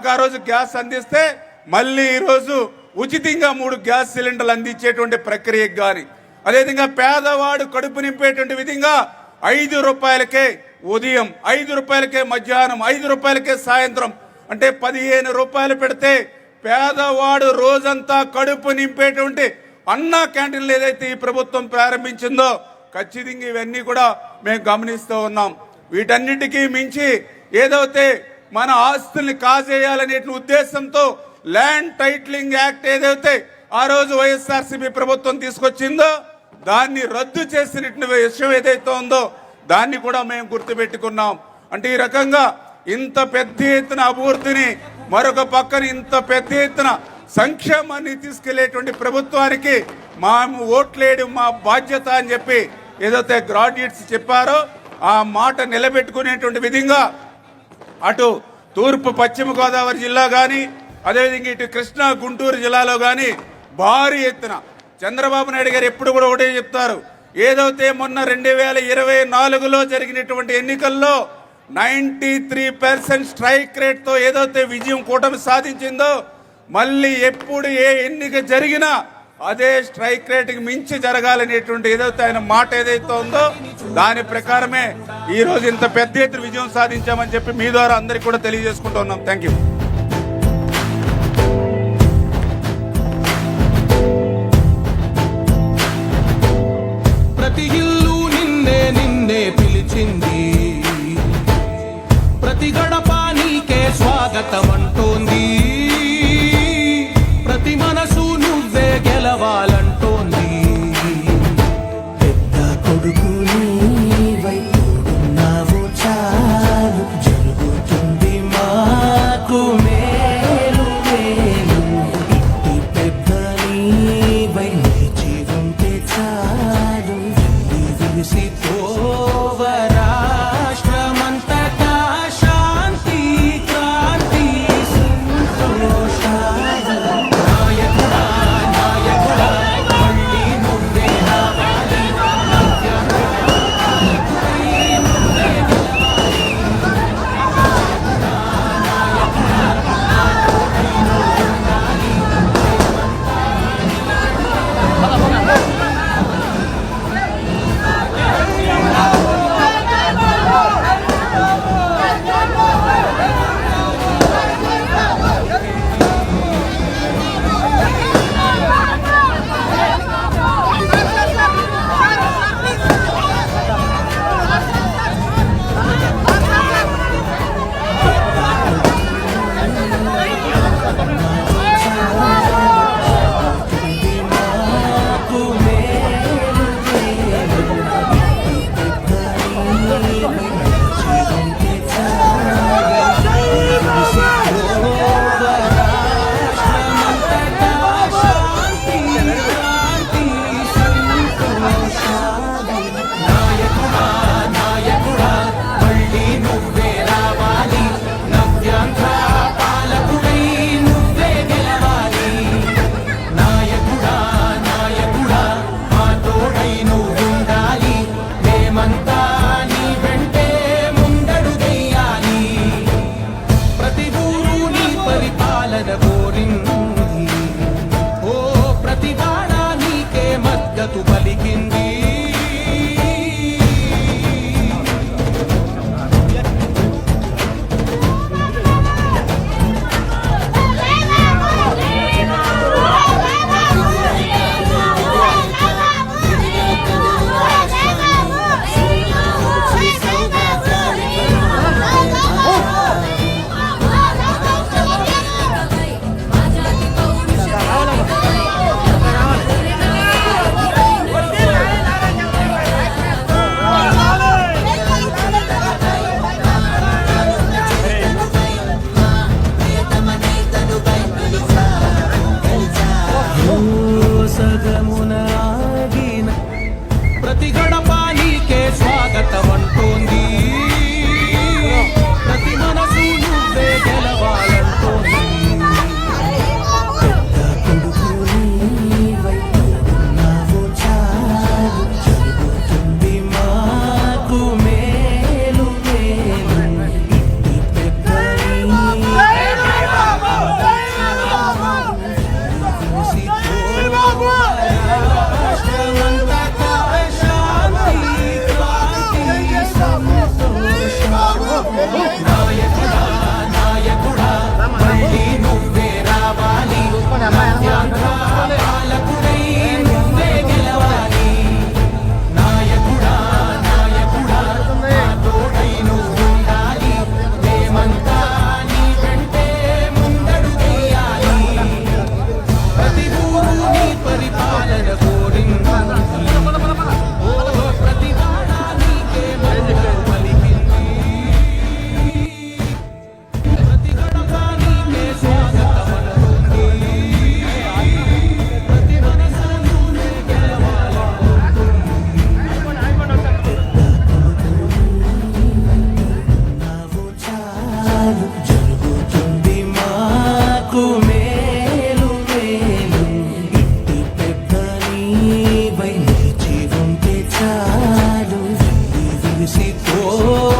ఆ రోజు గ్యాస్ అందిస్తే మళ్ళీ ఈరోజు ఉచితంగా మూడు గ్యాస్ సిలిండర్లు అందించేటువంటి ప్రక్రియకు కానీ అదేవిధంగా పేదవాడు కడుపు నింపేటువంటి విధంగా ఐదు రూపాయలకే ఉదయం ఐదు రూపాయలకే మధ్యాహ్నం ఐదు రూపాయలకే సాయంత్రం అంటే పదిహేను రూపాయలు పెడితే పేదవాడు రోజంతా కడుపు నింపేటువంటి అన్నా క్యాంటీన్లు ఏదైతే ఈ ప్రభుత్వం ప్రారంభించిందో ఖచ్చితంగా ఇవన్నీ కూడా మేము గమనిస్తూ ఉన్నాం. వీటన్నిటికీ మించి ఏదైతే మన ఆస్తుల్ని కాజేయాలనే ఉద్దేశంతో ల్యాండ్ టైటిలింగ్ యాక్ట్ ఏదైతే ఆ రోజు వైఎస్ఆర్సీపీ ప్రభుత్వం తీసుకొచ్చిందో దాన్ని రద్దు చేసిన విషయం ఏదైతే ఉందో దాన్ని కూడా మేము గుర్తుపెట్టుకున్నాం. అంటే ఈ రకంగా ఇంత పెద్ద ఎత్తున అభివృద్ధిని మరొక పక్కన ఇంత పెద్ద ఎత్తున సంక్షేమాన్ని తీసుకెళ్ళేటువంటి ప్రభుత్వానికి మా ఓట్లేయడం మా బాధ్యత అని చెప్పి ఏదైతే గ్రాడ్యుయేట్స్ చెప్పారో ఆ మాట నిలబెట్టుకునేటువంటి విధంగా అటు తూర్పు పశ్చిమ గోదావరి జిల్లా కానీ అదేవిధంగా ఇటు కృష్ణా గుంటూరు జిల్లాలో కానీ భారీ ఎత్తున చంద్రబాబు నాయుడు గారు ఎప్పుడు కూడా ఒకటే చెప్తారు. ఏదైతే మొన్న రెండు వేల ఇరవై నాలుగులో జరిగినటువంటి ఎన్నికల్లో నైంటీ త్రీ పర్సెంట్ స్ట్రైక్ రేట్తో ఏదైతే విజయం కూటమి సాధించిందో మళ్ళీ ఎప్పుడు ఏ ఎన్నిక జరిగినా అదే స్ట్రైక్ రేట్కి మించి జరగాలనేటువంటి ఏదైతే ఆయన మాట ఏదైతే ఉందో దాని ప్రకారమే ఈ రోజు ఇంత పెద్ద ఎత్తున విజయం సాధించామని చెప్పి మీ ద్వారా అందరికీ కూడా తెలియజేసుకుంటూ ఉన్నాం. Thank you see.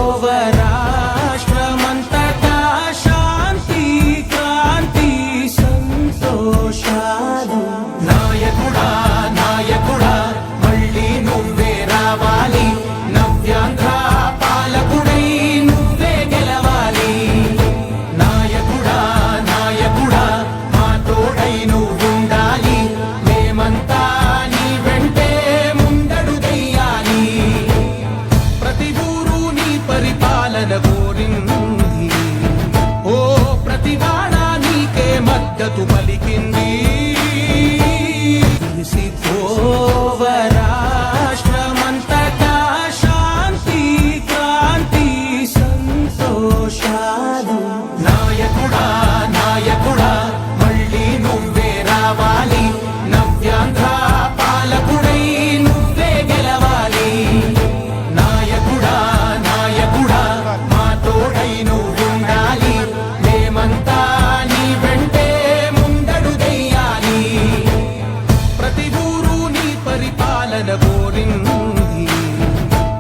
రావాలి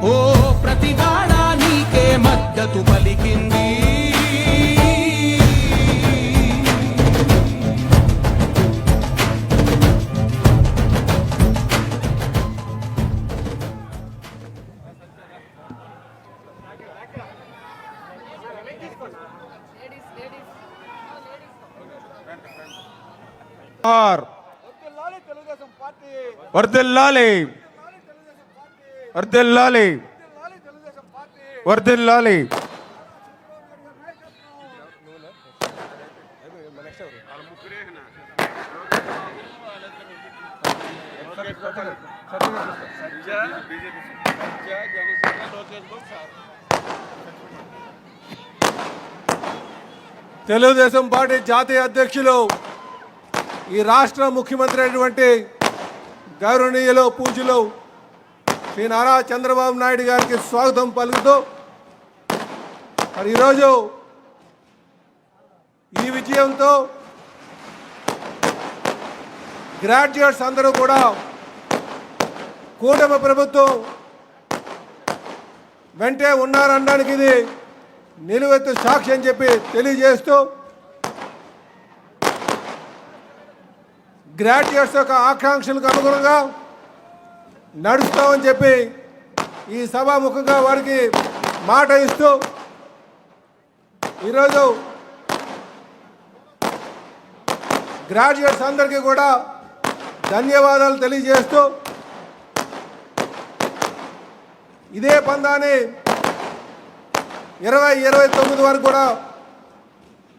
ఓ ప్రతి నీకే మద్దతు పలికింది. వర్దిల్లాలి వర్దిల్లాలి వర్దిల్లాలి తెలుగుదేశం పార్టీ జాతీయ అధ్యక్షులు ఈ రాష్ట్ర ముఖ్యమంత్రి అయినటువంటి గౌరవనీయులు పూజలు శ్రీ నారా చంద్రబాబు నాయుడు గారికి స్వాగతం పలుకుతూ మరి ఈరోజు ఈ విజయంతో గ్రాడ్యుయేట్స్ అందరూ కూడా కూటమి ప్రభుత్వం వెంటే ఉన్నారనడానికి ఇది నిలువెత్తు సాక్షి అని చెప్పి తెలియజేస్తూ గ్రాడ్యుయేట్స్ యొక్క ఆకాంక్షలకు అనుగుణంగా నడుస్తామని చెప్పి ఈ సభాముఖంగా వారికి మాట ఇస్తూ ఈరోజు గ్రాడ్యుయేట్స్ అందరికీ కూడా ధన్యవాదాలు తెలియజేస్తూ ఇదే పందాన్ని ఇరవై ఇరవై తొమ్మిది వరకు కూడా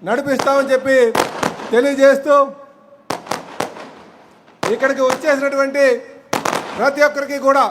నడిపిస్తామని చెప్పి తెలియజేస్తూ ఇక్కడికి వచ్చేసినటువంటి ప్రతి ఒక్కరికి కూడా